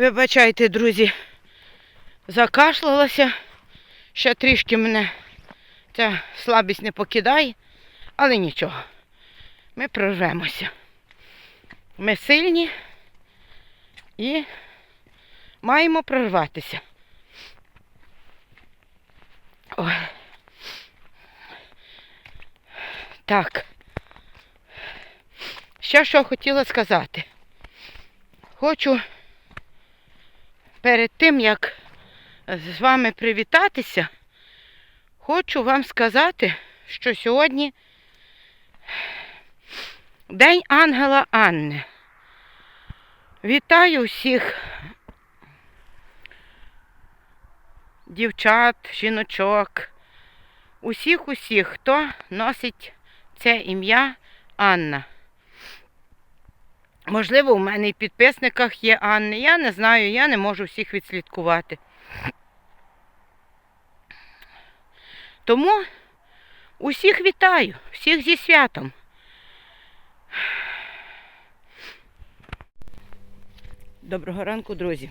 Вибачайте, друзі, закашлялася. Ще трішки мене ця слабість не покидає, але нічого. Ми прорвемося. Ми сильні і маємо прорватися. Ой. Так. Ще що хотіла сказати. Хочу перед тим, як з вами привітатися, хочу вам сказати, що сьогодні День Ангела Анни. Вітаю всіх дівчат, жіночок, усіх усіх, хто носить це ім'я Анна. Можливо, у мене і в підписниках є Анни. Я не знаю, я не можу всіх відслідкувати. Тому усіх вітаю, всіх зі святом. Доброго ранку, друзі.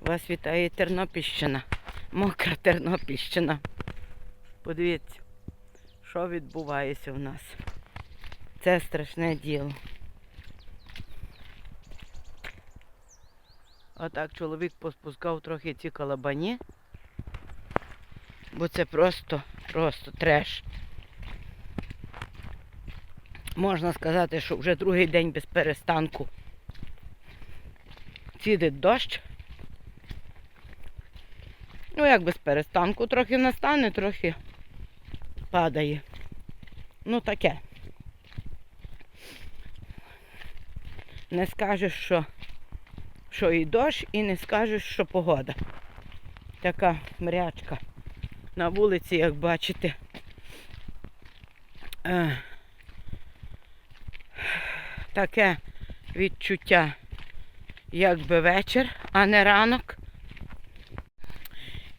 Вас вітає Тернопільщина. Мокра Тернопільщина. Подивіться, що відбувається у нас. Це страшне діло. Отак чоловік поспускав трохи ці калабані, бо це просто, просто треш. Можна сказати, що вже другий день без перестанку цідить дощ. Ну, як без перестанку, трохи настане, трохи падає. Ну таке. Не скажеш, що, що і дощ, і не скажеш, що погода. Така мрячка на вулиці, як бачите. Е, таке відчуття, якби вечір, а не ранок.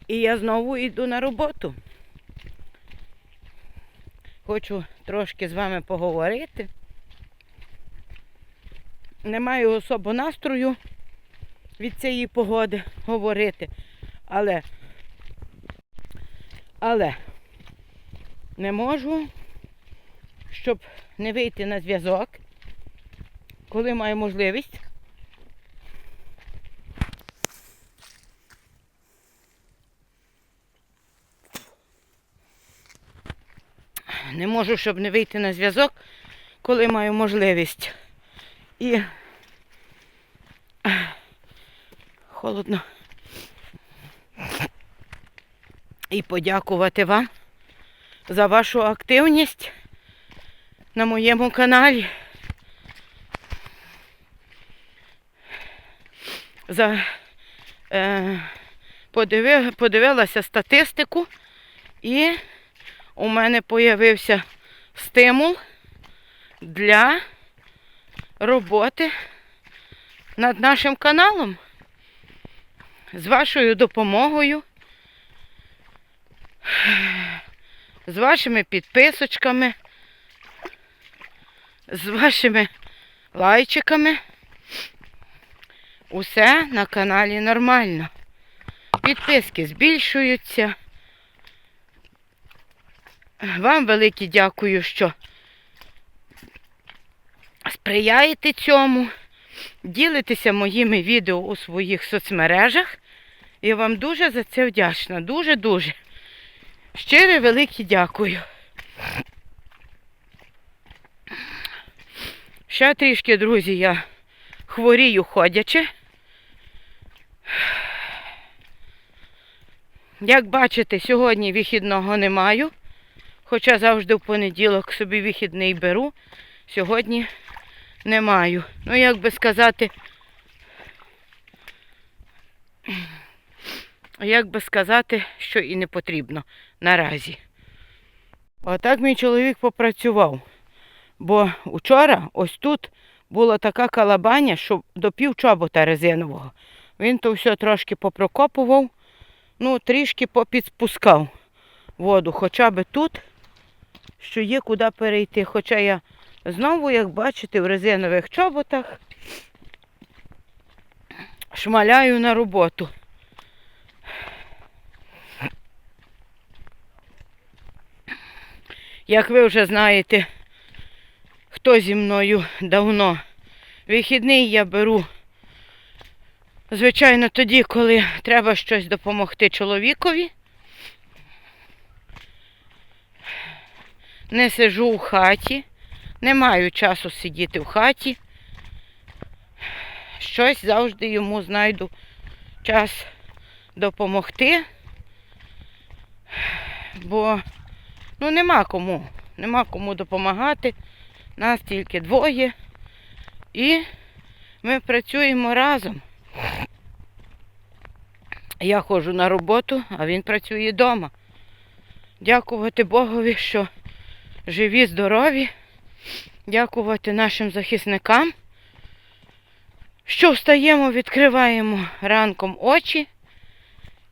І я знову йду на роботу. Хочу трошки з вами поговорити. Не маю особо настрою від цієї погоди говорити, але, але не можу, щоб не вийти на зв'язок, коли маю можливість. Не можу, щоб не вийти на зв'язок, коли маю можливість. І холодно. І подякувати вам за вашу активність на моєму каналі. За, е, подиви, подивилася статистику і у мене появився стимул для роботи над нашим каналом. З вашою допомогою, з вашими підписочками, з вашими лайчиками. Усе на каналі нормально. Підписки збільшуються. Вам велике дякую, що сприяєте цьому, ділитеся моїми відео у своїх соцмережах. І вам дуже за це вдячна. Дуже-дуже. Щире велике дякую. Ще трішки, друзі, я хворію ходячи. Як бачите, сьогодні вихідного не маю. Хоча завжди в понеділок собі вихідний беру. Сьогодні не маю. Ну, як би сказати, як би сказати, що і не потрібно наразі. Отак мій чоловік попрацював. Бо вчора ось тут була така калабаня, що до пів чобота резинового. Він то все трошки попрокопував, ну, трішки попідспускав воду, хоча би тут, що є куди перейти. Хоча я знову, як бачите, в резинових чоботах. шмаляю на роботу. Як ви вже знаєте, хто зі мною давно вихідний я беру, звичайно, тоді, коли треба щось допомогти чоловікові. Не сижу в хаті, не маю часу сидіти в хаті. Щось завжди йому знайду час допомогти, бо ну нема кому, нема кому допомагати. Нас тільки двоє. І ми працюємо разом. Я ходжу на роботу, а він працює вдома. Дякувати Богові, що живі, здорові. Дякувати нашим захисникам, що встаємо, відкриваємо ранком очі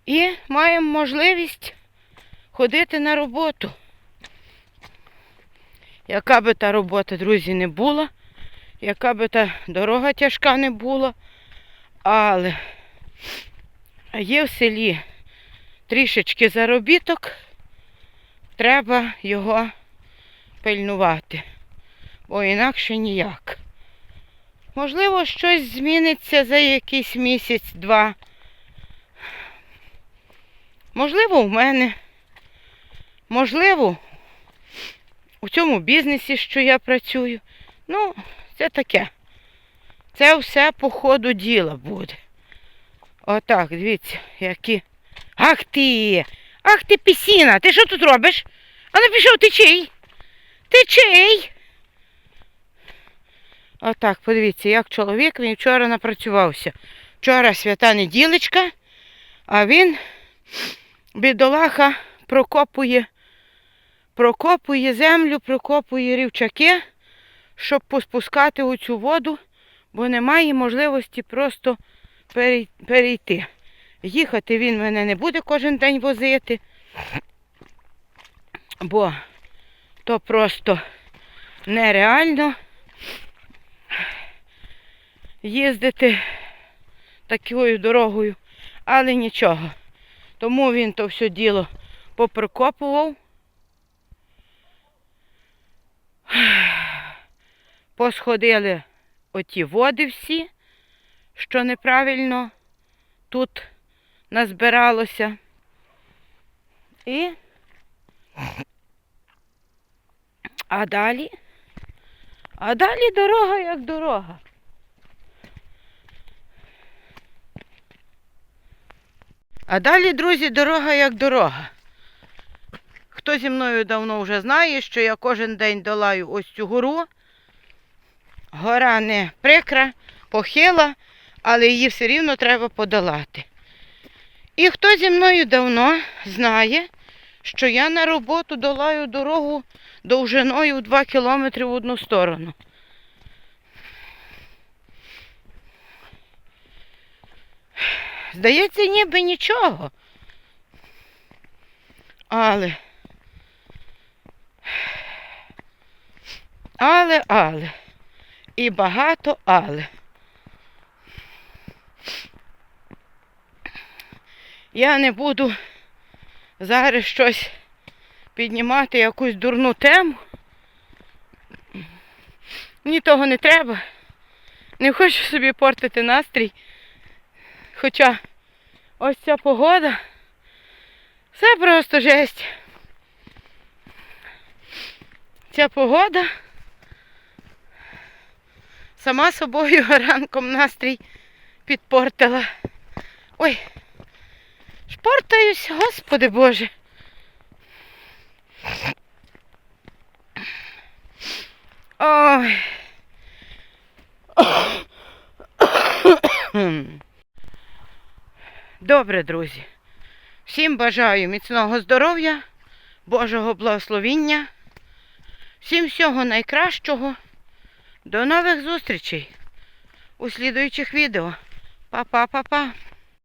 і маємо можливість ходити на роботу. Яка би та робота, друзі, не була, яка би та дорога тяжка не була, але є в селі трішечки заробіток, треба його пильнувати, бо інакше ніяк. Можливо, щось зміниться за якийсь місяць-два. Можливо, в мене. Можливо, у цьому бізнесі, що я працюю. Ну, це таке. Це все по ходу діла буде. Отак, дивіться, які. Ах ти! Ах ти пісіна! Ти що тут робиш? А ну пішов, ти чий? Ти чий? Отак, подивіться, як чоловік він вчора напрацювався. Вчора свята неділечка, а він, бідолаха, прокопує, прокопує землю, прокопує рівчаки, щоб поспускати у цю воду, бо немає можливості просто перейти. Їхати він мене не буде кожен день возити, бо то просто нереально їздити такою дорогою, але нічого. Тому він то все діло попрокопував. Посходили оті води всі, що неправильно тут назбиралося. І а далі? А далі дорога як дорога. А далі, друзі, дорога як дорога. Хто зі мною давно вже знає, що я кожен день долаю ось цю гору. Гора не прикра, похила, але її все рівно треба подолати. І хто зі мною давно знає, що я на роботу долаю дорогу довжиною в 2 кілометри в одну сторону. Здається, ніби нічого. Але. Але, але. І багато але. Я не буду зараз щось піднімати, якусь дурну тему. Мені того не треба. Не хочу собі портити настрій. Хоча ось ця погода. Все просто жесть. Ця погода сама собою ранком настрій підпортила. Ой, шпортаюсь, господи Боже. Ой. Добре, друзі. Всім бажаю міцного здоров'я, Божого благословіння, всім всього найкращого. До нових зустрічей у слідуючих відео. Па-па-па-па.